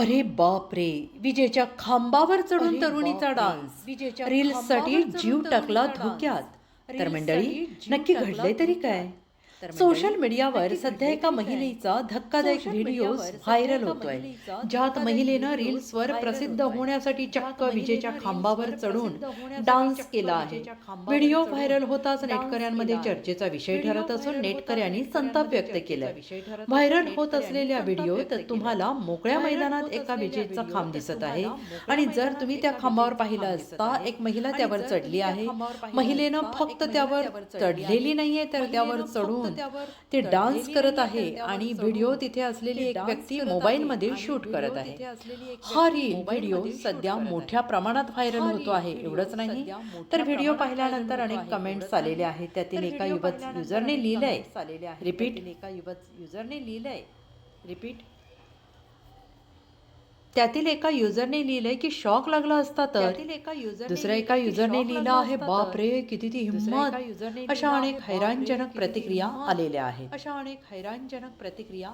अरे बाप रे विजेच्या खांबावर चढून तरुणीचा डान्स विजेच्या रील्ससाठी जीव टाकला. धोक्यात तर मंडळी नक्की घडलंय तरी. काय सोशल मीडियावर सध्या एका? महिलेचा धक्कादायक व्हिडिओ व्हायरल होतोय ज्यात महिलेनं रील्सवर प्रसिद्ध. होण्यासाठी चक्क विजेच्या खांबावर चढून डान्स केला आहे व्हिडिओ व्हायरल होताच नेटकऱ्यांमध्ये केला. चर्चेचा विषय ठरत असून नेटकऱ्यांनी संताप व्यक्त असून व्हायरल होत असलेल्या व्हिडिओत. तुम्हाला मोकळ्या मैदानात एका विजेचा खांब दिसत आहे आणि जर तुम्ही त्या खांबावर पाहिलं असता. एक महिला त्यावर चढली आहे महिलेनं फक्त त्यावर त्यावर चढली चढलेली. नाहीये तर त्यावर चढून त्यावर ते डान्स करत आहे आणि व्हिडिओ तिथे असलेली एक व्यक्ती मोबाईल मध्ये शूट करत आहे. हा रील व्हिडिओ सध्या. मोठ्या प्रमाणात व्हायरल होतो आहे एवढंच नाही. तर व्हिडिओ पाहिल्यानंतर अनेक कमेंट्स आलेले. आहेत. त्यातील एका युवक युजरने लिहिलंय. रिपीट एका युवक युजरने लिहिलंय. रिपीट त्यातील एका युजरने लिहिलंय की शॉक लागला असता तर एका युजरने दुसऱ्या एका युजरने लिहिलं आहे बाप. रे किती ती हिंमत अशा अनेक हैराणजनक प्रतिक्रिया. आलेल्या आहेत अशा अनेक हैराणजनक प्रतिक्रिया